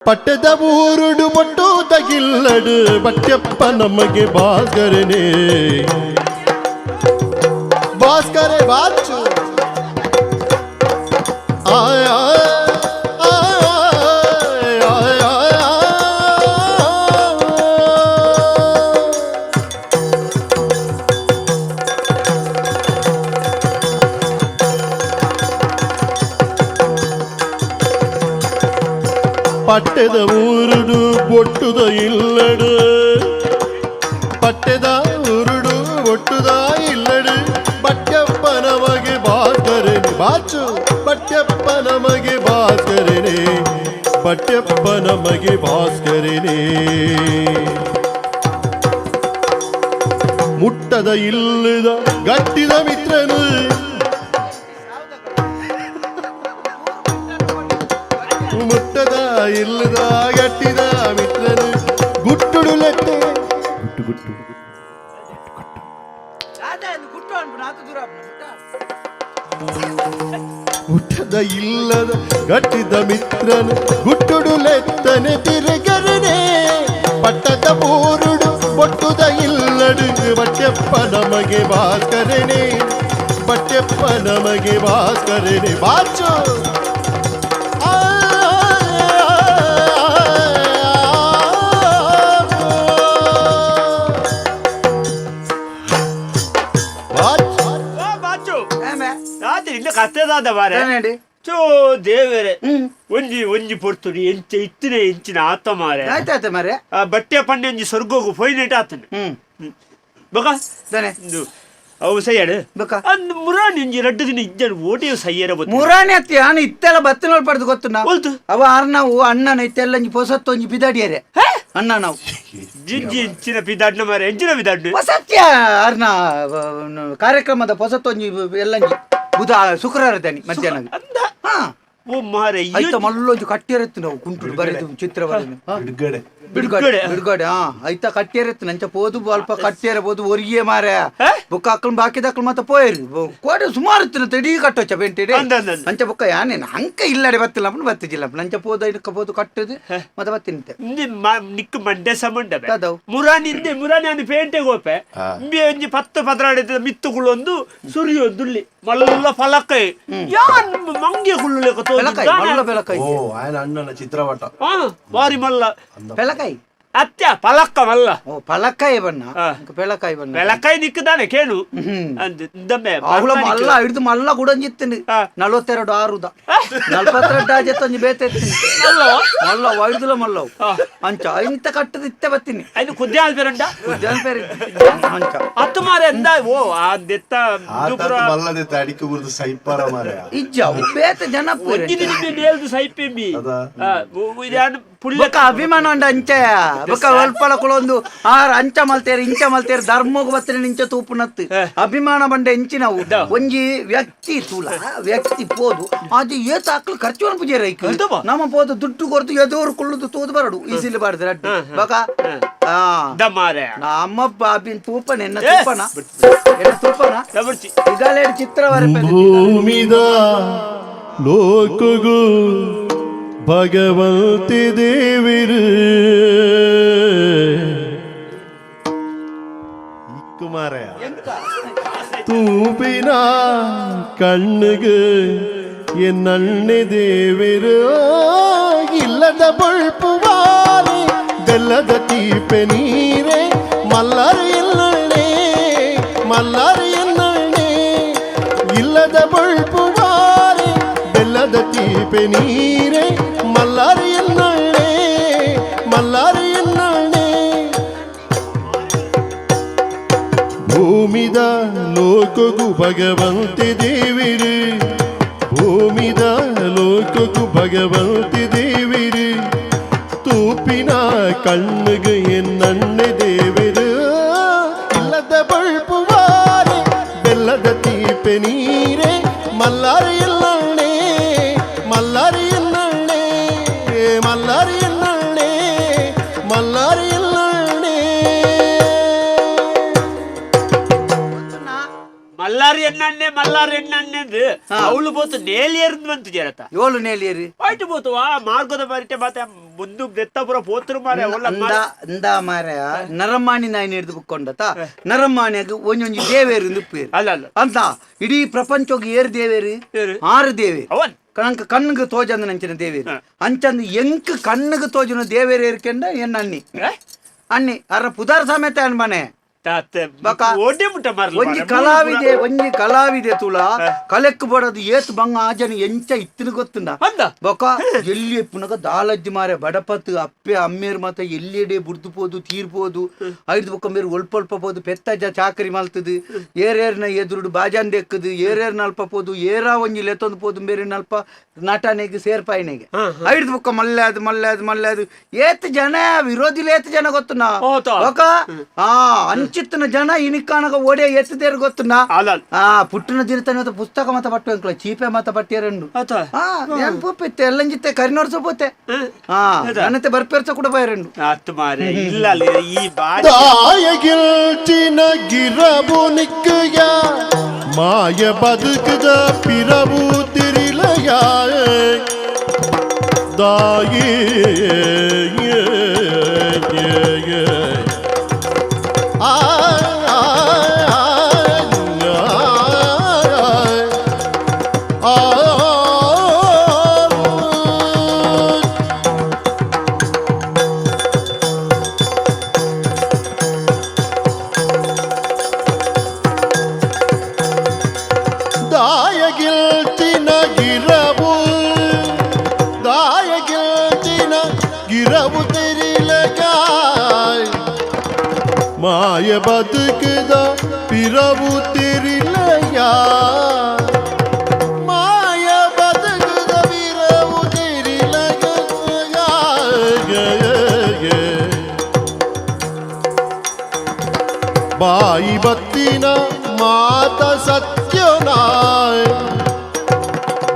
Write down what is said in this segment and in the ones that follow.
ಪಟ್ಟದ ಊರುಡು ಬೊಟ್ಟು ತಗಿಲ್ಲಡು ಬಟ್ಟೆಪ್ಪ ನಮಗೆ ಭಾಸ್ಕರನೇ ಭಾಸ್ಕರೇ ಬಾಚು ಆಯ್ ಆಯ್ ಆಯ್ ಪಟ್ಟೆದ ಊರುಡು ಬೊಟ್ಟುದ ಇಲ್ಲಡು ಪಟ್ಟೆದ ಊರುಡು ಬೊಟ್ಟುದ ಇಲ್ಲಡು ಬಟ್ಟೆಪ್ಪ ನಮಗೆ ಭಾಸ್ಕರನೆ ಬಾಚು ಬಟ್ಟೆಪ್ಪ ನಮಗೆ ಭಾಸ್ಕರನೆ ಬಟ್ಟೆಪ್ಪ ನಮಗೆ ಭಾಸ್ಕರನೆ ಮುಟ್ಟದ ಇಲ್ಲದ ಗಟ್ಟಿದ ಮಿತ್ರನು ಮುಟ್ಟದ ಇಲ್ಲದ ಗಟ್ಟಿದ ಮಿತ್ರನು ಗುಟ್ಟುಡು ಲೆತ್ತನೆ ತಿರುಗರನೆ. ಪಟ್ಟದ ಊರುಡು ಬೊಟ್ಟುದ ಇಲ್ಲಡು ಬಟ್ಟೆಪ್ಪ ನಮಗೆ ಭಾಸ್ಕರನೆ. ಬಟ್ಟೆಪ್ಪ ನಮಗೆ ಭಾಸ್ಕರನೆ. ಬಾಚು. ಕತ್ತದಾದ ಬಾರೆ? ಚೋ ದೇವರೇ. ಒಂಜಿ ಒಂಜಿ ಪೊರ್ತುಡಿ ಎಂಚ ಇತ್ತಿನ ಎಂಚಿನ ಆತ ಮಾರೆ. ಆಯ್ತಾಯ್ತ ಮಾರೆ. ಆ ಬಟ್ಟೆ ಪಂಡೆ ಒಂಜಿ ಸ್ವರ್ಗೋಗು ಫೈನೈಟ್ ಆತನ. ಹ್ಮ್. ಬಕ? ದನೆ. ಅವು ಸೈಯಡ್. ಬೊಕ? ಅಂದ್ ಮುರಾನಿ ಒಂಜಿ ರಡ್ಡು ದಿನ ಇಜ್ಜನ್ ಓಟಿಯು ಸೈಯರ ಬತ್ತು. ಮುರಾಣಿ ಅತ್ತಿ ಆನ ಇತ್ತೆಲ್ಲ ಬತ್ತಿನೋಳ್ ಪಡೆದು ಗೊತ್ತು ನಾವು ಹೋಲ್ತು ಅವ ಆರ್ನಾವು ಅಣ್ಣನ ಇತ್ತೆಲ್ಲ ಒಂಜಿ ಪೊಸತ್ತು ಒಂಜಿ ಬಿದಾಡಿಯರೆ ಅಣ್ಣ ನಾವು. ಜಿಂಜಿ ಇಂಚಿನ ಬಿದಾಡ್ನ ಮಾರೆ ಎಂಚಿನ ಬಿದಾಡ್ನ ಸತ್ಯ ಆರ್ನ ಕಾರ್ಯಕ್ರಮದ ಪೊಸತ್ತು ಒಂಜಿ ಎಲ್ಲಂಜಿ ಬುಧ ಶುಕ್ರವಾರ ದನಿ ಮಧ್ಯಾಹ್ನ ಅಂದ. ಹಾ. ಓ ಮಾರೆ ಮಲ್ಲೊಂದು ಮಲ್ಲೊಂಜಿ ಕಟ್ಟಿರತ್ತು ನಾವು ಕುಂಟು ಬರೆದು ಚಿತ್ರ ಬರೆದು. ಹಾ? ಬಿಡುಗಡೆ. ಬಿಡ್ಕೊಡೆ ಬಿಡ್ಕೊಡೆ ಹಾ. ಐತ ಕಟ್ಟಿರತ್ತೆ ನಂಚ ಪೋದು ಅಲ್ಪ ಕಟ್ಟಿರ ಪೋದು ಒರಿಗೆ ಮಾರೆ ಬುಕ್ಕ ಹಾಕ್ಕೊಂಡ್ ಬಾಕಿ ದಾಕಲ್ ಮತ್ತೆ ಪೋಯಿರಿ. ಕೋಡೆ ಸುಮಾರು ಇತ್ತು ಇಡೀ ಕಟ್ಟೋಚ ಬೆಂಟಿಡಿ ನಂಚ ಬುಕ್ಕ ಯಾನೇನು ಅಂಕ ಇಲ್ಲಡೆ ಬತ್ತಿಲ್ಲ ಅಪ್ಪನ ಬತ್ತಿಜಿಲ್ಲ ನಂಚ ಪೋದು ಐದಕ್ಕ ಪೋದು ಕಟ್ಟದು ಮತ್ತೆ ಬತ್ತಿನಿತೆ. ನಿಕ್ಕ ಮಂಡೆ ಸಮಂಡ ಮುರಾನಿ ಮುರಾನಿಂದೆ ಮುರಾನಿ ಪೇಂಟೆ ಗೋಪೆ ಇಂಬಿ ಒಂಜಿ ಪತ್ತು ಪದ್ರಾಡಿದ ಮಿತ್ತುಗಳೊಂದು ದುಳ್ಳಿ ಮಲ್ಲ ಫಲಕೈ. ಯಾನ್ ಮಂಗೆ ಗುಳ್ಳು ಲೆಕ್ಕ ತೋರಿಸ್ತಾನೆ ಮಲ್ಲ ಬೆಲಕೈ. ಓ ಆಯನ ಅಣ್ಣನ ಚಿತ್ರವಟ. ಬಾರಿ ಮಲ್ಲ ಬೆಲಕ ಬೆಳಕಾಯಿ ಅತ್ಯ ಫಲಕ್ಕ ಮಲ್ಲ ಓ ಪಲಕಾಯಿ ಬಣ್ಣ. ಹಾ. ಬೆಳಕಾಯಿ ಬಣ್ಣ. ಬೆಳಕಾಯಿ ನಿಕ್ಕದಾನೆ ಕೇಳು. ಅವಳ ಮಲ್ಲ ಮಲ್ಲ ಹಿಡಿದು ಮಲ್ಲ ಗುಡಂಜಿತ್ತೀನಿ ನಲವತ್ತೆರಡು ನಲ್ವತ್ತೆರಡು ಆರುದ. ನಲ್ವತ್ತೆರಡು ಆಜೆತ್ತ ಒಂಜಿ ಬೇತೆ ಮಲ್ಲ? ವೈದ್ಯುಲ ಮಲ್ಲವು. ಹಾ. ಅಂಚ ಇಂತ ಕಟ್ಟದ ಇತ್ತೆ ಬತ್ತೀನಿ. ಅದು ಕುದ್ದೆ ಆಲ್ಬೇರಂಡ ಜನ ಪೇರಿ ಅಂಚ. ಹತ್ತು ಮಾರೆ ಎಂದ? ಓ ಆ ದೆತ್ತ ಮಲ್ಲದಿತ್ತ ಅಡಿಕೆ ಬುರ್ದು ಸೈಪಾರ ಮಾರೆ. ಇಜ್ಜ ಬೇತೆ ಜನ ಒಂಜಿ ನೇಲ್ದು ಸೈಪೆಂಬಿ. ಬೊಕ್ಕ ಅಭಿಮಾನ ಉಂಡ ಅಂಚೆ. ಬೊಕ ಒಲ್ಪಲ ಕುಳೊಂದು ಆರ್ ಅಂಚ ಮಲ್ತೇರಿ ಇಂಚ ಮಲ್ತೇರಿ ಧರ್ಮೋಗ ಬತ್ತಿನ ಇಂಚ ತೂಪು ನತ್ತು. ಹೇ. ಅಭಿಮಾನ ಬಂಡೆ ಇಂಚಿನವು ಒಂಜಿ ವ್ಯಕ್ತಿ ತೂಲ ವ್ಯಕ್ತಿ ಪೋದು. ಅದು ಏತ ಹಾಕ್ಲು ಖರ್ಚು ಪೂಜೆ ರೈಕ್ ಅಲ್ದವ? ನಮ್ಮ ಪೋದು ದುಡ್ಡು ಕೊರ್ದು ಎದೋರು ಕುಳ್ಳುದು ತೂದು ಬರಡು ಈಸಿಲಿ ಬಾರ್ದು ರಡ್ಡು. ಬೊಕ ನಮ್ಮ ಬಾಬಿನ್ ತೂಪನ ಎನ್ನ ತೂಪನ? ಎನ್ನ ತೂಪನ? ದಬರ್ಚಿ ಇದಾಲೇಡು ಚಿತ್ರ ಭೂಮಿದ ಲೋಕಗು ಭಗವಂತಿ ದೇವಿರು ಕುಮಾರಯ ತೂಪಿನ ಕಣ್ಣಿಗೆ ಎನ್ನಣ್ಣೆ ದೇವಿರು ಇಲ್ಲದ ಬಳ್ಪು ವಾರೆ ಬೆಲ್ಲದ ತೀಪೆ ನೀರೆ ಮಲ್ಲರ ಎನ್ನಣ್ಣೆ ಮಲ್ಲರ ಎನ್ನಣ್ಣೆ ಇಲ್ಲದ ಬಳ್ಪು ವಾರೆ ಬೆಲ್ಲದ ತೀಪೆ ನೀರೆ ಲೋಕಗು ಭಗವಂತಿ ದೇವಿರು ಭೂಮಿದ ಲೋಕಗು ಭಗವಂತಿ ದೇವಿರು ತೂಪಿನ ಕಣ್ಣಿಗೆ ಎನ್ನಣ್ಣೆ ಎಣ್ಣೆ ಅವಳು ಬೋತು ನೇಲಿಯರ್ದು ಬಂತು ಜರತ ಏಳು ನೇಲಿಯರಿ? ಆಯ್ತು ಬೋತು ಆ ಮಾರ್ಗದ ಬರಿಟೆ ಮಾತೆ ಮುಂದು ಬೆತ್ತಪುರ ಪೋತ್ರು ಮಾರೆ ಅಂದ ಅಂದ ಮಾರಾಯ ನರಮಾಣಿ ನಾಯಿ ಹಿಡಿದು ಬುಕ್ಕೊಂಡತ ನರಮಾಣಿಯಾಗ ಒಂಜೊಂಜಿ ದೇವೇರು ಪೇರು. ಅಲ್ಲ ಅಲ್ಲ. ಅಂತ ಇಡೀ ಪ್ರಪಂಚಕ್ಕೆ ಏರು ದೇವೇರಿ? ಆರು ದೇವೇರು. ಅವನ್. ಕಣಂಕ ಕಣ್ಣಿಗೆ ತೋಜಂದ ನಂಚಿನ ದೇವೇರಿ. ಅಂಚಂದ ಎಂಕ್ ಕಣ್ಣಿಗೆ ತೋಜನ ದೇವೇರು ಏರ್ಕೆಂಡ ಎನ್ನ ಅನ್ನಿ. ಅನ್ನಿ ಅರ ಪುದಾರ ಸಮೇತ ಅನ್ಮನೆ ತಾತೆ ಮಾರ್ಲು ಒಂಜಿ. ಕಲಾವಿದೆ ಒಂಜಿ ಕಲಾವಿದೆ ತುಲ ಕಲೆಕ್ ಬಡದು ಏತ್ ಬಂಗ ಆಜನ ಎಂಚ ಇತ್ತಿನ ಗೊತ್ತುಂಡ. ಬೊಕ ಎಲ್ಲಿ ಪುನಗ ದಾಲಜ್ಜಿ ಮಾರೆ ಬಡಪತ್ ಅಪ್ಪೆ ಅಮ್ಮೇರ್ ಮಾತ ಎಲ್ಲಿಡೆ ಬುಡ್ದು ಪೋದು ತೀರ್ಬೋದು ಐದು ಬೊಕ್ಕ ಮೇರು ಒಲ್ಪ ಒಲ್ಪ ಪೋದು ಪೆತ್ತಜ್ಜ ಚಾಕರಿ ಮಲ್ತದು ಏರೇರ್ನ ಎದುರುಡು ಬಾಜಾನ್ ದೆಕ್ಕದು ಏರೇರ್ ನಲ್ಪ ಪೋದು ಏರ ಒಂಜಿ ಲೆತ್ತೊಂದು ಪೋದು ಬೇರೆ ನಲ್ಪ ನಟನೆಗೆ ಸೇರ್ಪಾಯಿನೆಗೆ ಐದು ಬೊಕ್ಕ ಮಲ್ಲೆ ಅದು ಮಲ್ಲೆ ಅದು ಮಲ್ಲೆ ಅದು ಏತ್ ಜನ ವಿರೋಧಿ ಏತ್ ಜನ? ಬೊಕ ಆ ಅಂಚಿತ್ತಿನ ಜನ ಇನಿಕಾನಗ ಓಡೆ ಎತ್ತದೇರು ಗೊತ್ತುನಾ ಅಲ್ಲ ಅಲ್ಲ. ಆ ಪುಟ್ಟಿನ ದಿನತನ ಪುಸ್ತಕ ಮತ ಪಟ್ಟು ಅಂಕಲ ಚೀಪೆ ಮತ ಪಟ್ಟಿಯರಂಡು ಆತ ಆ ನೆನಪುತ್ತೆ ಎಲ್ಲಂಜಿತ್ತೆ ಕರಿನೋರ್ಸ ಪೋತೆ ಆ ನನ್ನತ್ತೆ ಬರ್ಪೇರ್ಸ ಕೂಡ ಬೈರಂಡು ಆತು ಮಾರೆ ಇಲ್ಲ ಅಲ್ಲಿ ಈ ಬಾಡಿ ದಾಯಗಿಲ್ಚಿನ ಗಿರಬು ನಿಕ್ಕಯ ಮಾಯ ಬದುಕದ ಪಿರವು ತಿರಿಲಯ ದಾಯಿ ಆ ಪಿರವು ತಿರಿಲಯ ಮಾಯ ಬದುಕದ ಪಿರವು ತಿರಿಲಗ ಬಾಯಿ ಬತ್ತಿನ ಮಾತ ಸತ್ಯನಾಯ್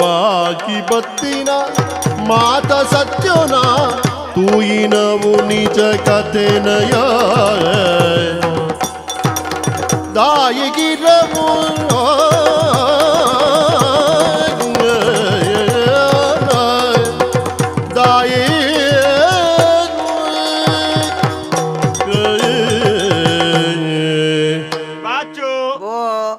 ಬಾಗಿ ಬತ್ತಿನ ಮಾತ ಸತ್ಯನ ತೂಯಿನವು ನಿಜ ಕಥೆನಯ ದಾಯಿಗಿರವು ದಾಯಿ ಬಾಚು ಓ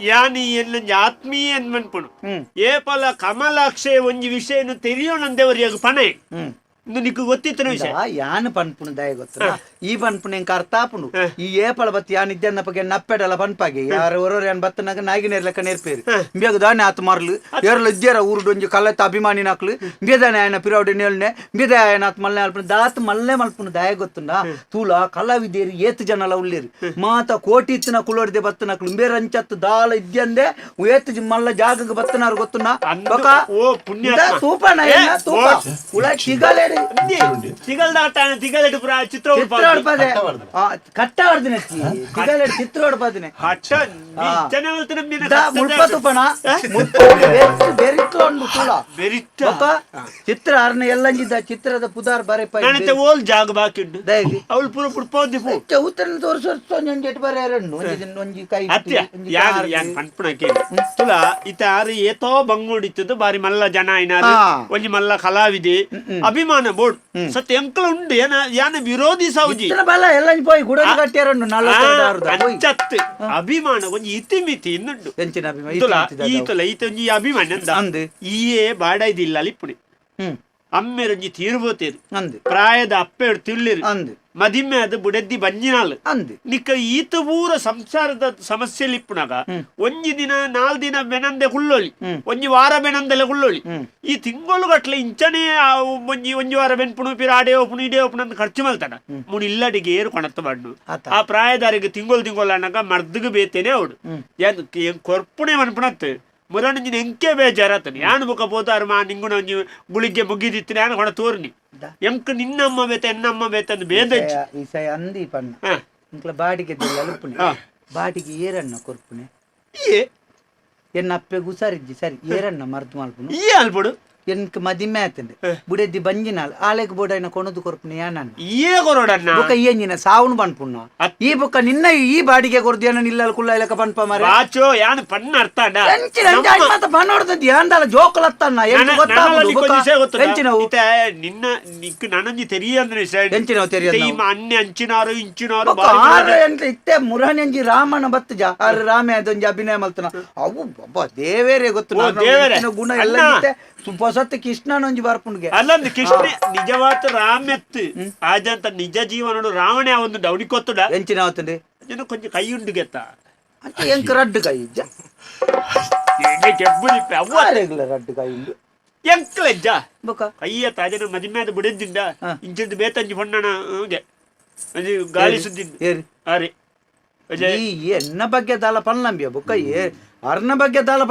ಯಾನಿ ಎನ್ನಂಜ ಆತ್ಮೀಯ ಅನ್ಮನ್ಪುಣು ಹ್ಮ್. ಏಪಲ ಕಮಲಾಕ್ಷೆ ಒಂಜಿ ವಿಷಯನು ತೆರಿಯೋಣಂದೇವರಿಯಾಗ ಪಣೆ. ಹ್ಮ್. ಇಂದು ನಿಕ್ಕು ಗೊತ್ತಿತ್ತನ ವಿಷಯ? ಆ ಯಾನ್ ಪನ್ಪುಣ ದಯ ಗೊತ್ತಲ್ಲ ಈ ಪನ್ಪುಣ ಎಂಕ ಅರ್ಥ ಆಪುಂಡು ಈ ಏಪಳ ಬತ್ತಿ ಯಾನ್ ಇದ್ದನ್ನ ಪಗೆ ನಪ್ಪೆಡಲ ಪನ್ಪಾಗೆ ಯಾರು ಹೊರವ್ರು ಯಾನ್ ಬತ್ತನಾಗ ನಾಗಿನ ಲೆಕ್ಕ ನೇರ್ಪೇರು ಬೇಗ ದಾನೆ ಆತು ಮಾರ್ಲು ಏರ್ಲ ಇದ್ದೇರ ಊರುಡು ಒಂಜಿ ಕಲ್ಲತ್ತ ಅಭಿಮಾನಿ ನಾಕ್ಲು ಬೇದಾನೆ ಆಯ್ನ ಪಿರವಡೆ ನೇಳ್ನೆ ಬೇದ ಆಯ್ನ ಆತ್ ಮಲ್ಲೆ ಅಲ್ಪನ ದಾತ್ ಮಲ್ಲೆ ಮಲ್ಪುನ ದಯ ಗೊತ್ತುಂಡ ತೂಲ ಕಲಾವಿದೇರಿ ಏತ್ ಜನಲ ಉಳ್ಳೇರು ಮಾತ ಕೋಟಿ ಇತ್ತಿನ ಕುಳೋಡ್ದೆ ಬತ್ತನಕ್ಲು ಬೇರೆ ಅಂಚತ್ತು ದಾಲ ಇದ್ದಂದೆ ಏತ್ ಜಿ ಮಲ್ಲ ಜಾಗಕ್ಕೆ ಬತ್ತನಾರು ಗೊತ್ತುಂಡ ಅಂದು- ಬೊಕ ಓ ಪುಣ್ಯಾತ್ಮ. ಇದ ತೂಪನ ಏನ ಏ, ತೂಪ ಓ. ಉಳ ಸಿಗಲೇಡಿ ತಿಗಲ್ದಾಟ ತಿಗಲೆಡು ಪುರ ಚಿತ್ರ ಚಿತ್ರ ಹೊಡ್ಪದೆ ಕಟ್ಟ ಹೊಡ್ದಿನ ಚಿತ್ರ ಹೊಡ್ಪದಿನ ಬೆರಿತ್ಲೊಂಡು ತುಳ ಅರ್ನ ಚಿತ್ರದ ಪುದಾರ್ ಬರೆ ಪೈ ಓಲ್ ಜಾಗ ಬಾಕಿಂಡು ದಯಗಿ ಅವಳು ಪುರ ಪುಡ್ಪೋದಿ ಪೂ. ಉತ್ತರ ತೋರಿಸ ಒಂಜಿ ಬರೆ ಎರಡು ಒಂಜಿ ಕೈ ಅತ್ಯ ಯಾರು ಯಾನ್ ಕಾಲು. ಯಾನ್ ಕೇಳಿ ತುಲ ಇತ ಆರು ಏತೋ ಬಂಗುಡಿತ್ತದು ಬಾರಿ ಮಲ್ಲ ಜನ ಐನಾರು ಒಂಜಿ ಮಲ್ಲ ಕಲಾವಿದೆ. ಅಭಿಮಾನ ಬೋರ್ಡ್. ಸತ್ಯ ಎಂಕಲ ಉಂಡು ಏನ ಯಾನ ವಿರೋಧಿ ಬಲ ಎಲ್ಲಂಜಿ ಪೋಯಿ ಗುಡದ ಕಟ್ಟಿಯರಂಡು ನಲ್ವತ್ತೆರಡು ಅಂಚತ್ತು ಅಭಿಮಾನ ಒಂಜಿ ಇತಿಮಿತಿ ಇನ್ನುಂಡು ಎಂಚಿನ ಅಭಿಮಾನ ತುಲ ಇತ್ತಿ ಇತ್ತಿ ಈ ದಾದಾವು. ತುಲ ಈತ ಒಂಜಿ ಅಭಿಮಾನ ಅಂದ. ಈಯೇ ಬಾಡ ಬಾಡೈದಿಲ್ಲ ಅಲಿಪ್ಪುಣಿ ಹ್ಮ್. ಅಂದು ಪ್ರಾಯದ ಅಪ್ಪೆಡು ತಿಳ್ಳಿರು ಅಂದು ಮದಿಮೆ ಅದು ಬುಡೆದ್ದಿ ಬಂಜಿನಾಲ್ ಅಂದ್ ನಿಕ್ಕ ಈತ ಊರ ಸಂಸಾರದ ಸಮಸ್ಯೆ ಲಿಪ್ಪುನಾಗ ಒಂಜಿ ದಿನ ನಾಲ್ ದಿನ ಬೆನಂದೆ ಹುಲ್ಲೊಳಿ. ಒಂಜಿ ವಾರ ಬೆನಂದಲೆ ಹುಲ್ಲೊಳಿ ಈ ತಿಂಗಳು ಗಟ್ಲೆ ಇಂಚನೆ ಆ ಒಂಜಿ ಒಂಜಿ ವಾರ ಬೆನ್ಪುಣು ಪಿರ ಆಡೆ ಓಪುಣು ಇಡೇ ಓಪುಣು ಅಂತ ಖರ್ಚು ಮಲ್ತಾನ ಮುನ್ ಇಲ್ಲಡಿಗೆ ಏರು ಕೊಣತ್ತ ಬಣ್ಣು. ಆ ಪ್ರಾಯದಾರಿಗೆ ತಿಂಗಳು ತಿಂಗಳು ಅನ್ನಗ ಮರ್ದಗ ಬೇತೇನೆ ಅವಡು ಕೊರ್ಪುಣೆ ಮನ್ಪುಣತ್ ಮುರಣಂಜಿನ ಎಂಕೆ ಬೇಜಾರತನಿ ಯಾನ್ ಮುಖ ಪೋತಾರು ಮಾ ನಿಂಗುಣ ಒಂಜಿ ಗುಳಿಗೆ ಮುಗಿದಿತ್ತಿನ ಯಾನ್ ಕೊಣ ತೋರ್ನಿ ದ. ಎಂಕ್ ನಿನ್ನಮ್ಮ ಬೇತೆ ಎನ್ನಮ್ಮ ಬೇತೆ ಅಂದ್ ಬೇದಜ್ಜಿ ಈ ಸಯ ಅಂದಿ ಪಣ್ಣ ಹ. ಇಂಕ್ಲ ಬಾಡಿಗೆ ಅಲ್ಪುಣೆ ಹಾ. ಬಾಡಿಗೆ ಏರಣ್ಣ ಕೊರ್ಪುಣೆ ಈ ಎನ್ನ ಅಪ್ಪೆ ಗುಸಾರಿಜ್ಜಿ ಸರಿ ಏರಣ್ಣ ಮರ್ದು ಮಲ್ಪುನು ಈ ಅಲ್ಪಡು ಎನ್ಕ್ ಮದಿಮೆ ಆತಂಡೆ ಬುಡೆದ್ದಿ ಬಂಜಿನಾಲ್ ಆಲೆಗ್ ಕೊಣದು ಕೊರ್ಪುನ ಯಾನನ್ನ ಏ ಕೊರೋಡನ್ನ ಬೊಕ ಈ ಎಂಜಿನ ಸಾವುನು ಪನ್ಪುಣ್ಣ ಈ ಬೊಕ್ಕ ನಿನ್ನ ಈ ಬಾಡಿಗೆ ಕೊರ್ದಿಯನ ನಿಲ್ಲಲ್ ಕುಲ್ಲ ಇಲಕ ಪನ್ಪ ಮರೆ ಬಾಚೋ ಯಾನ್ ಪಣ್ಣ ಅರ್ಥ ಅಣ್ಣ ಎಂಚಿನ ಅಂಜ ಆಯ್ತು ಮಾತ ಪನ್ನೋಡ್ದದ್ದು ಯಾಂದಲ ಜೋಕಲತ್ತನ್ನ ಎಂಚಿನವು ನಿನ್ನ ನನಂಜಿ ತೆರಿಯದು. ಈಮ ಅಣ್ಣೆ ಅಂಚಿನಾರು ಇಂಚಿನಾರು ಆರು ಎಂತ ಇತ್ತೆ ಮುರಹನೆಂಜಿ ರಾಮನ ಬತ್ತಜ ಅರ್ ರಾಮೆ ಅದೊಂಜಿ ಅಭಿನಯ ಮಲ್ತನ ಅವು ಬಬ್ಬ ದೇವೇರೇ ಗೊತ್ತು ಗುಣ ಎಲ್ಲ ಇತ್ತೆ ಸುಪಸತ್ ಕೃಷ್ಣನೊಂಜಿ ಬರ್ಪುಂಡ್ಗೆ. ಅಲ್ಲೊಂದು ಕೃಷ್ಣ ನಿಜವಾದ ರಾಮೆತ್ತು ಆದಂತ ನಿಜ ಜೀವನಡು ರಾವಣೆ ಒಂದು ಡೌಡಿಕೊತ್ತುಡ ಎಂಚಿನ ಅವತ್ತಂಡೆ ಜನ ಕೊಂಚ ಕೈ ಉಂಡು ಗೆತ್ತ. ಅಂತ ಎಂಕ ರಡ್ಡು ಕೈ ಇಜ್ಜ. ಕೆಬ್ಬುದಿಪ್ಪೆ ಅವ್ವ. ರಡ್ಡು ಕೈ ಉಂಡು? ಎಂಕಲ ಬೊಕ. ಕೈಯ ತಾಜನ ಮದಿಮ್ಯಾದ ಬುಡದಿಂದ ಇಂಚಿದ್ ಬೇತಂಜಿ ಹೊಣ್ಣನ ಹಂಗೆ. ಅದು ಗಾಳಿ ಸುದ್ದಿ ಏರಿ. ಅರೆ ಈ ಎನ್ನ ಬಗ್ಗೆ ದಾಲ ಪನ್ನಂಬಿಯ ಬೊಕ್ಕ ಏ ಅರ್ನ ಬಗ್ಗೆ ದಾಲ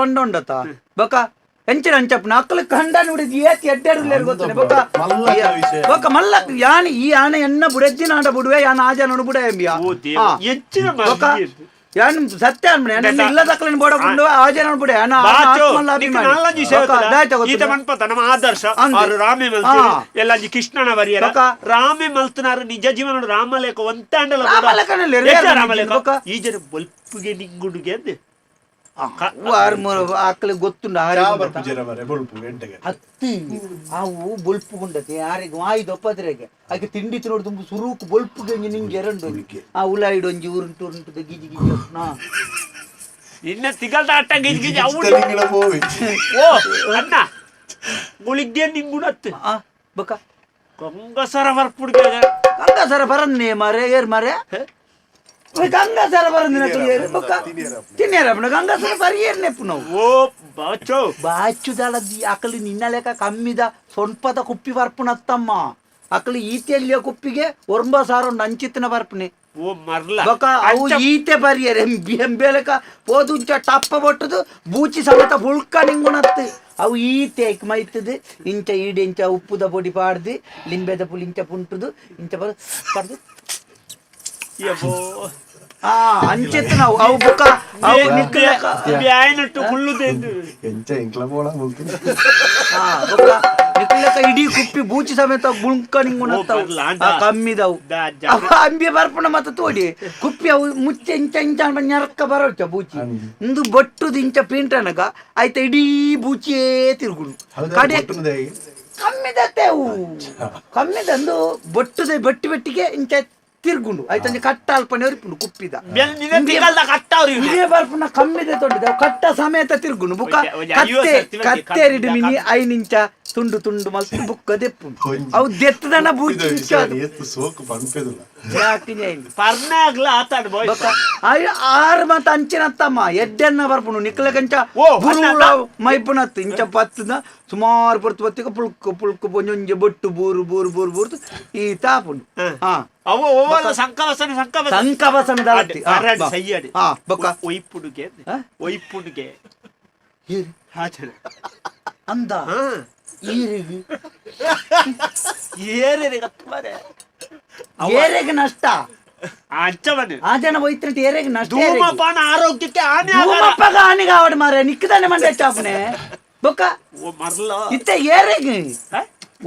ಬೊಕ ಎಂಚಿನ ಅಂಚಪ್ಪನ ಅಕ್ಕಲ ಕಂಡ ನೋಡಿದ್ ಏತಿ ಎಡ್ಡೆರ್ಲೇರ್ ಗೊತ್ತನೆ ಬೊಕ ಮಲ್ಲ ವಿಷಯ. ಬೊಕ ಮಲ್ಲ ಯಾನ್ ಈ ಆನೆ ಎನ್ನ ಬುಡೆಜ್ಜಿನ ಆಡ ಬುಡುವೆ ಯಾನ್ ಆಜ ನೋಡು ಬುಡ ಎಂಬಿಯ ಓ ದೇವ ಹೆಚ್ಚಿನ ಬೊಕ ಯಾನ್ ಸತ್ಯ ಅನ್ಬಿಡ ನನ್ನ ಇಲ್ಲ ದಕ್ಕಲಿನ ಬೋಡ ಬುಂಡು ಆಜ ನೋಡು ಬುಡೆ ಯಾನ ಬಾಚೋ ಆತ್ಮಲ್ಲ ಅಭಿಮಾನಿ ನಾಲಂಜಿ ಬೊಕ ದಾಯ್ತ ಈತ ಗೊತ್ತಿಲ್ಲ ಮನ್ಪತ ನಮ್ಮ ಆದರ್ಶ ಅಂದೆ. ಅವರು ರಾಮೆ ಮಲ್ತಿರು ಹಾ. ಎಲ್ಲಂಜಿ ಕೃಷ್ಣನ ಬರಿಯರ ಬೊಕ? ರಾಮೆ ಮಲ್ತನಾರು ನಿಜ ಜೀವನ ರಾಮಲೇಖ ಒಂತಾಂಡಲ ರಾಮಲೇಖನಲ್ಲಿ ರೇರ್ ರಾಮಲೇಖ ಬೊಕ? ಈ ಜನ ಬಲ್ಪುಗೆ ನಿಂಗುಡುಗೆ ಅಂದೆ ಆರು ಮೂರು ಆಕಲಿಗೆ ಗೊತ್ತುಂಡ ಹತ್ತಿ. ಅವು ಬೊಲ್ಪು ಗುಂಡತಿ ಯಾರಿಗೆ ವಾಯ್ದು ಒಪ್ಪದ್ರೆಗೆ. ಆಕೆ ತಿಂಡಿ ತಿನ್ನೋಡು ತುಂಬ ಸುರೂಕು ಬೊಲ್ಪುಗೆ ನಿಂಗೆ ಎರಡು. ಆ ಉಲ ಒಂಜಿ ಉರುಂಟು ಉರುಂಟು ಗಿಜಿ ಗಿಜಿ ನಾ ಇನ್ನ ತಿಗಲ್ದ ಅಟ್ಟ ಗಿಜಿ ಗಿಜಿ ಹೋಗಿ. ಓ ಅಣ್ಣ ಗುಳಿಗೆ ನಿಂಗುಡತ್ತೆ ಆ ಬಕ ಕೊಂಗಸರ ಬರ್ಪುಡ್ಗೆ ಗಂಗಾಸರ ಬರನ್ನೇ ಮರೆ ಏರ್ ಮರೆ ಓಯ್ ಗಂಗಾಸರ ಬರಂದಿನ ತುಳಿಯರು ಬಕ ತಿನ್ನೇರಪ್ಪನ ಗಂಗಾಸರ ಬರಿ ಏರ್ನೆಪ್ಪು ನಾವು? ಓ ಬಾಚೋ. ಬಾಚುದಾಳ ಅಕಲಿ ನಿನ್ನ ಲೆಕ್ಕ ಕಮ್ಮಿದ ಸೊಂಪದ ಕುಪ್ಪಿ ಬರ್ಪುನತ್ತಮ್ಮ ಅಕಲಿ ಈತೆಲ್ಲಿಯ ಕುಪ್ಪಿಗೆ ಒಂಬ ಸಾರು ನಂಚಿತ್ತಿನ ಬರ್ಪುನೆ. ಓ ಮರ್ಲ. ಬೊಕ ಅವು ಈತೆ ಬರಿಯರ್. ಎಂಬೇಲಕ ಪೋದುಂಚ ಟಪ್ಪ ಬೊಟ್ಟದು ಬೂಚಿ ಸಮತ ಬುಳ್ಕ ನಿಂಗುಣತ್ತೆ. ಅವು ಈತೆ ಮೈತದು ಇಂಚ ಈಡಿಂಚ ಉಪ್ಪುದ ಪೊಡಿ ಪಾಡ್ದು ಲಿಂಬೆದ ಪುಲಿ ಇಂಚ ಪುಂಟುದು ಇಂಚ ಪಡ್ದು ಯಬ್ಬೋ ಆ ಅಂಚೆತ್ತು ನಾವು ಅವು ಬೊಕ ಅವು ನಿಕ್ಕಲಕ ಬ್ಯಾಯ್ನಟ್ಟು ಹುಲ್ಲುದೆ ಎಂಚ ಎಂಕ್ಲ ಬೋಳ ಮುಲ್ತು ಆ ಬೊಕ ನಿಕ್ಕಲಕ ಇಡೀ ಕುಪ್ಪಿ ಬೂಚಿ ಸಮೇತ ಬುಳ್ಕ ನಿಂಗುಣತ್ತವು ಓ, ಬರ್ಲ, ಅಂಡ. ಆ ಕಮ್ಮಿದವು ದಾ ಜನ. ಅವ ಅಂಬಿ ಬರ್ಪಣ ಮತ್ತ ತೋಡಿ ಕುಪ್ಪಿ ಅವು ಮುಚ್ಚೆ ಇಂಚ ಇಂಚ ñರಕ್ಕ ಬರೋಚ ಬೂಚಿ ಇಂದು ಬಟ್ಟುದು ಇಂಚ ಪೀಂಟನಗ ಆಯ್ತ ಇಡೀ ಬೂಚಿಯೇ ತಿರುಗುಡು ಕಡೆ ಹೌದಾ ಕಮ್ಮಿದತ್ತೆ ಅವು ಕಮ್ಮಿದಂದು ಬಟ್ಟುದೆ ಬಟ್ಟಿ ಬಟ್ಟಿಗೆ ಇಂಚ ತಿರುಗುಂಡು. ಐತಂಜಿ ಕಟ್ಟ ಅಲ್ಪನೆ ಒರಿಪುಂಡು ಕುಪ್ಪಿದ. ಇದೇ ಬರ್ಪುನ ಕಮ್ಮಿದೆ ತೊಂಡಿದೆ ಕಟ್ಟ ಸಮೇತ ತಿರ್ಗುಂಡು. ಬುಕ್ಕ ಒಂಜೆ ಕತ್ತೆ ರಿಡ್ಮಿನಿ ಐನಿಂಚ ತುಂಡು ತುಂಡು ಮಲ್ತು ಬುಕ್ಕ ದೆಪ್ಪು. ಅವು ದೆತ್ತದನ ಬೂಚಿ ಎತ್ತು ಸೋಕು ಪಂಪೆದುಲ್ಲ ಪರ್ನಾಗ್ಲ ಆತಾಡ್ ಬಾಯ್ ಬೊಕ್ಕ ಆಯ್- ಆರು ಮತ್ತ ಅಂಚಿನತ್ತಮ್ಮ. ಎಡ್ಡೆನ್ನ ಬರ್ಪುನು ನಿಕ್ಲ ಕಂಚ ಮೈಪುನತ್ತು ಇಂಚ ಪತ್ತದ ಸುಮಾರು ಪೊರ್ತು ಬತ್ತಿಗ ಪುಳ್ಕು ಪುಳ್ಕು ಪೊಂಜೊಂಜೆ ಬೊಟ್ಟು ಬೂರು ಬೂರು ಬೂರು ಬೂರ್ತು. ಈ ತಾಪುಂಡು ಹಾ. ಅವು ಓವಲ್ಲ ಸಂಕವಸನ ಸಂಕವಸ ಸಂಕವಸನ ದಳತಿ. ಅರಡ್ ಸಯ್ಯಡಿ ಹಾ ಬೊಕ್ಕ ಒಯ್ಪುಡುಗೆ ಹಾ? ಒಯ್ಪುಡುಗೆ. ಹಾಚನ ಅಂದ? ಹಾ. ಈರಿಗೆ ಏರೆಗೆ ಕತ್ತುಮಾರೆ ಏರೆಗೆ ನಷ್ಟ. ಅಂಚವನು ಆ ಜನ ಹೋಯ್ತು ಏರೆಗೆ ನಷ್ಟ. ಧೂಮಪಾನ ಆರೋಗ್ಯಕ್ಕೆ ಹಾನಿ. ಧೂಮಪ್ಪಗ ಹಾನಿಗ ಅವಡ ಮಾರೆ ನಿಕ್ಕದಾನೆ ಮಂಡೆ ಚಾಪನೆ. ಬೊಕ್ಕ? ಓ ಮರ್ಲ. ಇತ್ತ ಏರೆಗೆ?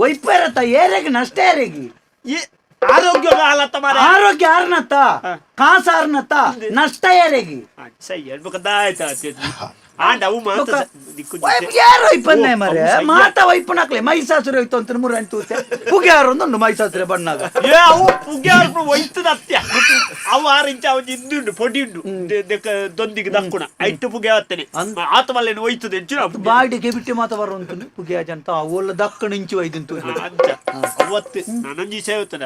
ಒಯ್ಪರತ್ತ ಏರೆಗೆ ನಷ್ಟ ಏರೆಗೆ? ಈ ಆರೋಗ್ಯ ಹಾಲತ್ತ ಮಾರೆ. ಆರೋಗ್ಯ ಆರ್ನತ್ತ ಕಾಸ ಆರ್ನತ್ತ ನಷ್ಟ ಏರೆಗೆ? ಹೇಳ್ಬೇಕಂತ ಹೇಳ್ಬೇಕದಾಯ್ತ ಯಾರು ವೈಪನ್ನೆ ಓ, ಮರೆ. ಮಾತ ವೈಪನಕ್ಲೆ ಮೈಸಾಸುರ ಹೋಯ್ತು ಅಂತ ಮೂರು ಅಂಟು ಪುಗೆ ಯಾರು ಒಂದು ಮೈಸಾಸುರ ಬಣ್ಣಾಗ. ಏ ಅವು ಪುಗ್ಯಾರ್ಪು ಒಯ್ತದ ಅತ್ಯ ಅವು ಆರು ಇಂಚ ಅವು ಇಂದುಂಡು ಪೊಡಿ ಉಂಡು ದೆ- ದೆಕ್ಕ ದೊಂದಿಗೆ ದಕ್ಕುಣ. ಐಟು ಪುಗೆ ಆತನೆ. ಆತ ಮಲ್ಲೇನು ಒಯ್ತದೆ ಹೆಚ್ಚಿನ ಬಾಡಿಗೆ ಬಿಟ್ಟು ಮಾತ ಬರುವಂತ ಅವೆಲ್ಲ ದಕ್ಕಣ ಇಂಚು ಅವತ್ತು ನನಂಜಿ ಸೇವತದ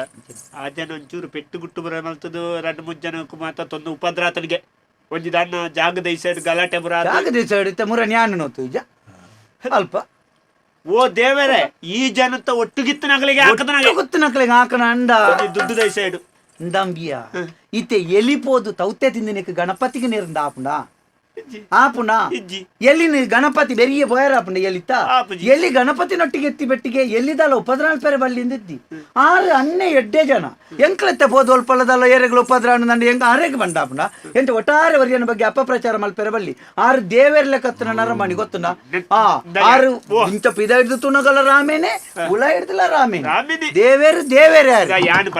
ಆ ಜನ ಒಂಚೂರು ಪೆಟ್ಟು ಗುಟ್ಟು ಬರ ಮಲ್ತದು ಎರಡು ಮೂರು ಜನಕ್ಕೂ ಮಾತ ತೊಂದು ಉಪದ್ರಾತನಿಗೆ. ಒಂಜಿ ದಾನ ಜಾಗದ ಈ ಸೈಡ್ ಗಲಾಟೆ ಬರ ಜಾಗದ ಸೈಡ್ ಮುರ ನ್ಯಾನ ನೋತು ಇಜ ಅಲ್ಪ. ಓ ದೇವರೇ ಈ ಜನತ ಒಟ್ಟುಗಿತ್ತನಗಳಿಗೆ ಹಾಕದನಾಗೆ ಗೊತ್ತಿನಕ್ಲೆ ಹಾಕಣ ಅಂಡ ದುಡ್ಡು ದೈ ಸೈಡ್. ದಂಬಿಯ ಇತ್ತೆ ಎಲಿಪೋದು ತೌತೆ ತಿಂದಿನಕ್ಕೆ ಗಣಪತಿಗೆ ನೀರಿಂದ ಆಪುಂಡ. ಆಪುನಾ ಎಲ್ಲಿ ನೀ ಗಣಪತಿ ಬೆರಿಗೆ ಬೋಯರ ಆಪುಂಡ ಎಲ್ಲಿತ್ತ. ಎಲ್ಲಿ ಗಣಪತಿ ನೊಟ್ಟಿಗೆ ಎತ್ತಿ ಬೆಟ್ಟಿಗೆ ಎಲ್ಲಿದಲ್ಲ ಉಪದ್ರಾಣ ಪೇರೆ ಇದ್ದಿ ಆರು ಅನ್ನೆ ಎಡ್ಡೆ ಜನ. ಎಂಕ್ಲೆತ್ತೆ ಬೋದು ಒಲ್ಪಲ್ಲದಲ್ಲ ಏರೆಗಳು ಉಪದ್ರಾಣ ಹೆಂಗ ಎಂಗ ಆರೆಗೆ ಬಂಡಾಪುಂಡ ಎಂತ ಒಟ್ಟಾರೆ ವರ್ಯನ ಬಗ್ಗೆ ಅಪಪ್ರಚಾರ ಮಲ್ಪೇರೆ ಬಲ್ಲಿ ಆರು ದೇವೇರ್ಲೆ ಕತ್ತನ ನರಮಣಿ ಗೊತ್ತುನ? ಆ ಆರು ಇಂತ ಪಿದ ಹಿಡಿದು ತುಣಗಲ ರಾಮೇನೆ ಹುಳ ಹಿಡ್ದಿಲ್ಲ ರಾಮೇನೆ. ದೇವೇರು ದೇವೇರೆ ಯಾರು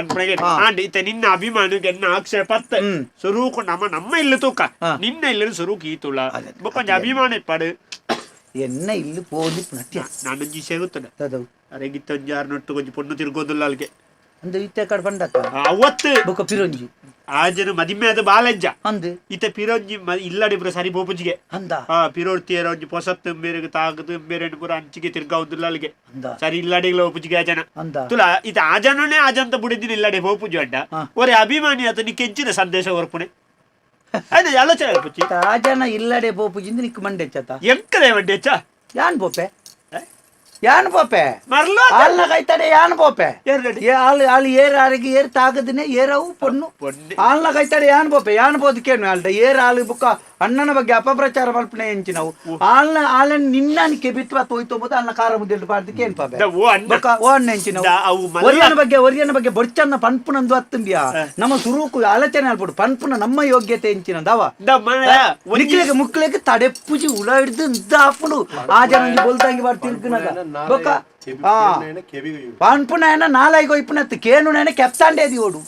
ನಿನ್ನ ಅಭಿಮಾನಿಗೆ ಆಕ್ಷೇಪ ಪತ್ತ ಸ್ವರೂಪ ನಮ್ಮ ನಮ್ಮ ಇಲ್ಲ ತೂಕ. ನಿನ್ನ ಇಲ್ಲ ಸ್ವರೂಪ ಪಡು ಎನ್ನ ಇಲ್ಲಿ ಪೋಲಿ ನಟ್ಯ ನಾನೊಂಜಿ ಸೇಗುತ್ತದ ಅರೆ ಅರೆಗಿತ್ತ ಒಂಜಾರು ನೊಟ್ಟು ಕೊಂಚ ಪೊಣ್ಣು ತಿರ್ಗೋದಿಲ್ಲ ಅಲ್ಗೆ ಅಂದು ಇತ್ತೆ ಕಡೆ ಬಂಡಕ್ಕ ಅವತ್ತು ಬೊಕ್ಕ ಪಿರೋಂಜಿ ಆ ಜನ ಮದಿಮೆ ಅದು ಬಾಲಜ್ಜ ಅಂದು ಇತ್ತೆ ಪಿರೋಂಜಿ ಇಲ್ಲಡಿ ಪುರ ಸರಿ ಬೋಪುಜಿಗೆ ಅಂದ ಹಾ ಪಿರೋಡ್ತಿಯರ ಒಂಜಿ ಪೊಸತ್ತು ಮೇರೆಗೆ ತಾಗದು ಮೇರೆ ಪುರ ಅಂಚಿಗೆ ತಿರ್ಗಾವುದಿಲ್ಲ ಅಲ್ಲಿಗೆ ಸರಿ ಇಲ್ಲಡಿಗಳ ಒಪ್ಪುಜಿಗೆ ಆ ಜನ ಅಂದ ತುಲ ಇದು ಆ ಜನನೇ ಆ ಜಂತ ಬುಡಿದಿನ ಇಲ್ಲಡೆ ಹೋಪುಜು ಅಡ್ಡ ಹಾ. ಒರೆ ಅಭಿಮಾನಿ ಆತ ನಿ ಕೆಂಚಿನ ಸಂದೇಶ ಹೊರಪುಣೆ ಅದೇ ಆಲೋಚನೆ ಪುಚ್ಚಿ ರಾಜನ ಇಲ್ಲಡೆ ಪೋಪುಜಿಂದ ನಿಕ್ ಮಂಡೆ ಚತ ಎಂಕದೆ ಬಡ್ಡೆ ಚ ಯಾನ್ ಪೋಪೆ ಯಾನ್ ಪೋಪೆ ಮರ್ಲ ಹಾಲ್ನ ಕೈತಡೆ ಯಾನ್ ಪೋಪೆ ಎರಡಡಿ ಏ ಹಾಲು ಹಾಲು ಏರ್ ಆರಿಗೆ ಏರ್ ತಾಗದನೆ ಏರವು ಪೊಣ್ಣು ಪೊಣ್ಣೆ ಹಾಲ್ನ ಕೈತಡೆ ಯಾನ್ ಪೋಪೆ ಯಾನ್ ಬೋದು ಕೇಳು ಅಲ್ದ ಏರ್ ಹಾಲು ಬುಕ್ಕ ಅಣ್ಣನ ಬಗ್ಗೆ ಅಪಪ್ರಚಾರ ಮಲ್ಪನೆ ಎಂಚಿ ನಾವು. ನಿನ್ನ ಹಾಲನ್ ನಿನ್ನನಿಕೆ ಬಿತ್ವ ತೋಯ್ತು ಬೋದು ಅನ್ನ ಕಾರ ಮುದ್ದೆ ಪಾಡ್ದಕ್ಕೆ ಏನ್ ಪಾಪ? ಓ ಅಣ್ಣ ಎಂಚಿ ನಾವು. ಒರಿಯನ ಬಗ್ಗೆ ಒರಿಯನ ಬಗ್ಗೆ ಬೊಡ್ಚನ್ನ ಪನ್ಪುನಂದು ಹತ್ತಂಬಿಯ ನಮ್ಮ ಸುರೂಕು ಆಲೋಚನೆ ಅಲ್ಬಿಡು ಪನ್ಪುನ ನಮ್ಮ ಯೋಗ್ಯತೆ ಎಂಚಿನ ದವ. ನಿಕ್ಲೆಗೆ ಮುಕ್ಲೆಗೆ ತಡೆ ಪೂಜಿ ಉಳ ಹಿಡ್ದು ದಾಪುಡು ಆ ಜನ ಬೊಲ್ದಂಗಿ ಬಾರ್ ತಿರ್ಗಿನಗ ಬೊಕ್ಕ ಪನ್ಪುನ ಏನ ನಾಲಾಯ್ಗೋ ಇಪ್ಪನತ್ತು ಕೇನು ನೇನೆ ಕೆಪ್ತಾಂಡೇದಿ ಓಡು.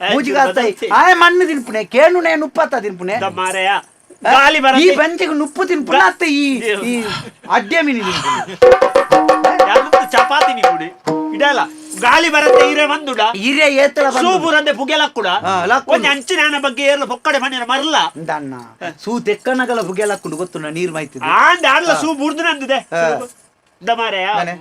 ಮೂಜಿಗಾಸ್ತಾಯಿ ಆಯ್ ಮಣ್ಣು ತಿನ್ಪುನೆ ಕೇನು ನೇನು ಉಪ್ಪತ್ತ ತಿನ್ಪುನೆ ದ ಗಾಲಿ ಬರ ಈ ಬಂತಿಗೆ ನುಪ್ಪು ತಿನ್ ಅತ್ತ ಈ ಈ ಅಡ್ಡೆ ಮೀನಿ ತಿನ್ಪುನೆ ಚಪಾತಿ ನಿಗುಡಿ ಇಡಲ್ಲ. ಗಾಳಿ ಬರತ್ತೆ ಇರೆ ಬಂದುಡ. ಹಿರಿಯ ಏತಳ ಬಂದು ಸೂಪುರಂದೆ ಪುಗೆಲಕ್ಕುಡ ಹಾ, ಲಕ್ಕುಡು. ಒಂಜಿ ಅಂಚಿನ ಬಗ್ಗೆ ಏರ್ಲ ಪೊಕ್ಕಡೆ ಮನೆ ಮರಲ್ಲ ಸೂ ತೆಕ್ಕನಗಲ ಬುಗೆಲಕ್ಕುಂಡು ಗೊತ್ತು ನೀರ್ ಮಾಹಿತಿ ಆಂಡ ಆಡ್ಲ ಸೂ ಬುಡ್ದು ನಂದಿದೆ.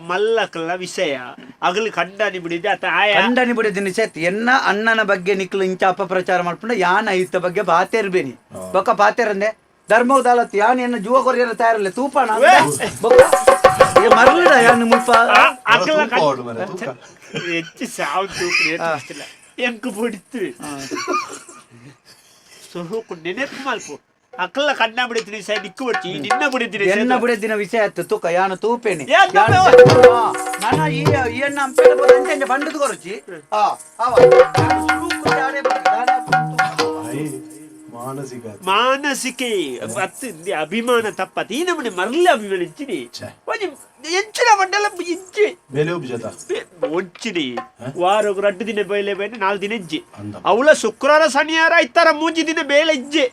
ಮಲ್ಲಕಲ್ಲ ವಿಷಯ. ಅಗಲಿ ಕಂಡನಿ ಬಿಡಿದೆ ಆತ ಆಯ. ಬಿಡಿದ ಎನ್ನ ಅಣ್ಣನ ಬಗ್ಗೆ ನಿಕ್ಲು ಇಂಚ ಅಪಪ್ರಚಾರ ಮಾಡ್ಕೊಂಡು ಯಾನ ಐತ ಬಗ್ಗೆ ಬಾತೇರ್ಬೇನಿ ಬೊಕ್ಕ ಬಾತೇರಂದೆ ಧರ್ಮದಾಲತ್ ಯಾನ್ ಎನ್ನ ಜುವ ಕೊರಿಯರ ತಯಾರಲ್ಲ. ತೂಪಣ ಮರ್ಲಿಡ ಯಾನ್ ಮುಲ್ಪ. ಹೆಚ್ಚು ಸಾವು ತೂಕು ಎಂಕು ಬಿಡ್ತು ಸ್ವರೂಪ ನೆನಪು ಮಲ್ಪು. ಅಕ್ಕಲ್ಲ ಕಣ್ಣ ಬಿಡಿತೀನಿ ಸೈ ನಿಕ್ಕು ಬಿಡ್ತಿ ನಿನ್ನ ಬಿಡಿತೀನಿ ಎನ್ನ ಬಿಡಿದಿನ ವಿಷಯ ಆಯ್ತು ತೂಕ ಯಾನು ತೂಪೇನಿ ಯಾನ್ ಯಾನ್ ತೂಪೆ? ಆ, ನನ್ನ ಈ ಈ ಎನ್ನ ಅಂಪೇಡ ಬೋದು ಅಂಚೆ ಬಂಡದ ಕೊರಚಿ ಆ ಅವ ಅತ್ತು ಇಂದಿ ಅಭಿಮಾನ ಮರಳಿ ಅಭಿಮಾನ ಇಚ್ಚಿನಿ ಛೆ. ಒಂಜಿ ಎಂಚಿನ ಮಂಡಲ ಇಂಚಿ. ಬೇಲೆ ಉಬ್ಜತ ಒಂಚಿನಿ ವಾರ ರಡ್ಡು ದಿನ ಬೇಲೆ ಬೇನೆ ನಾಲ್ ದಿನ ಇಜ್ಜಿ ಅವಳ ಶುಕ್ರವಾರ ಶನಿವಾರ ಇತ್ತರ ಮೂಜಿ ದಿನ ಬೇಲೆ ಇಜ್ಜೆ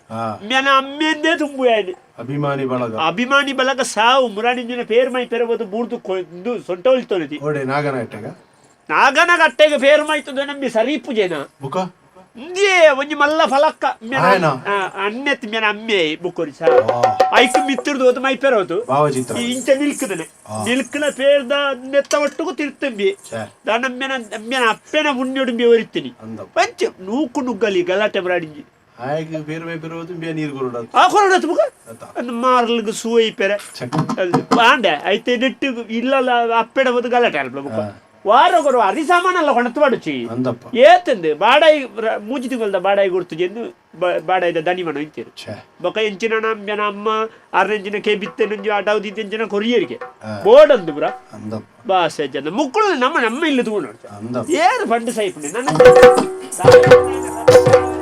ಮ್ಯಾನ ಅಮ್ಮೆಂದೇ ತುಂಬು ಯಾನಿ ಅಭಿಮಾನಿ ಬಳಗ. ಅಭಿಮಾನಿ ಬಲಗ ಸಾವು. ಮುರಾಣಿಂಜಿನ ಪೇರ್ ಮೈ ಪೆರಬೋದು ಬೂರ್ದು ಕೊಂದು ಸೊಂಟ ಉಳಿತೋನಿತಿ ಓಡೆ ನಾಗನಾಟಗ ನಾಗನ ಅಟ್ಟೆಗ ಪೇರ್ ಮೈತದ ನಮ್ಗೆ ಸರಿ ಪೂಜೆನ ಬುಕ? ಇಂದೇ ಒಂಜಿ ಮಲ್ಲ ಫಲಕ್ಕ ಆಯ್ನ? ಅನ್ನೆತ್ ಮ್ಯಾನ ಅಮ್ಮೆ ಬುಕ್ಕೋರಿ ಸಾ ಆ, ಐಕ್ ಮಿತ್ತಿರ್ದು ಹೋದ ಮೈ ಪೆರೋದು ಭಾವಚಿತ್ರ ಈ ಇಂಚ ನಿಲ್ಕದನೆ ನಿಲ್ಕನ ಪೇರ್ದ ನೆತ್ತ ಒಟ್ಟುಗು ತಿರ್ತಂಬಿ mena mena appena ಅಪ್ಪೆನ ಮುನ್ನೊಡುಂಬಿ ಒರಿತೀನಿ ಅಂದ nuku ನೂಕು ನುಗ್ಗಲಿ ಗಲಾಟೆ ಬರಾಡಿಂಜಿ ಆಯ್ಕೆ ಬೇರೆ ಬೇರೆ ಹೋದು ಬೇ ನೀರು ಕೊರಡ ಆ ಕೊರಡತ್ ಬುಕ ಅಂದ್ ಮಾರ್ಲ್ಗ ಸೂಯಿ ಪೆರೆ ಬಾಂಡೆ ಐತೆ ನೆಟ್ಟು ಇಲ್ಲಲ್ಲ ಅಪ್ಪೆಡ ಬದು ಗಲಾಟೆ ಅಲ್ಪ ಬುಕ ಅರಿಸಾಮಾನಲ್ಲ ಹೊಣತ್ ಬಡುಚಿ ಅಂದಪ್ಪ. ಏತಂದು ಬಾಡಾಯಿ ಮೂಜಿ ತಿಂಗಳದ ಬಾಡಾಯಿ ಗುರುತು ಎಂದು ಬಾಡಾಯ್ದ ದನಿ ಮನ ಇಂತಿರು ಬೊಕ ಎಂಚಿನ ನಮ್ಮನ ಅಮ್ಮ ಆರ್ನೆಂಚಿನ ಕೆ ಬಿತ್ತೆ ನಂಜು ಆಟಾವುದಿ ಎಂಚಿನ ಕೊರಿಯರಿಗೆ. ಬೋರ್ಡ್ ಅಂದು ಬ್ರ ಬಾಸೆ ಜನ ಮುಕ್ಕಳು ನಮ್ಮ ನಮ್ಮ ಇಲ್ಲಿ ತಗೊಂಡು ಏನು ಏರು ಪಂಡು ಸೈಪ್ ನನ್ನ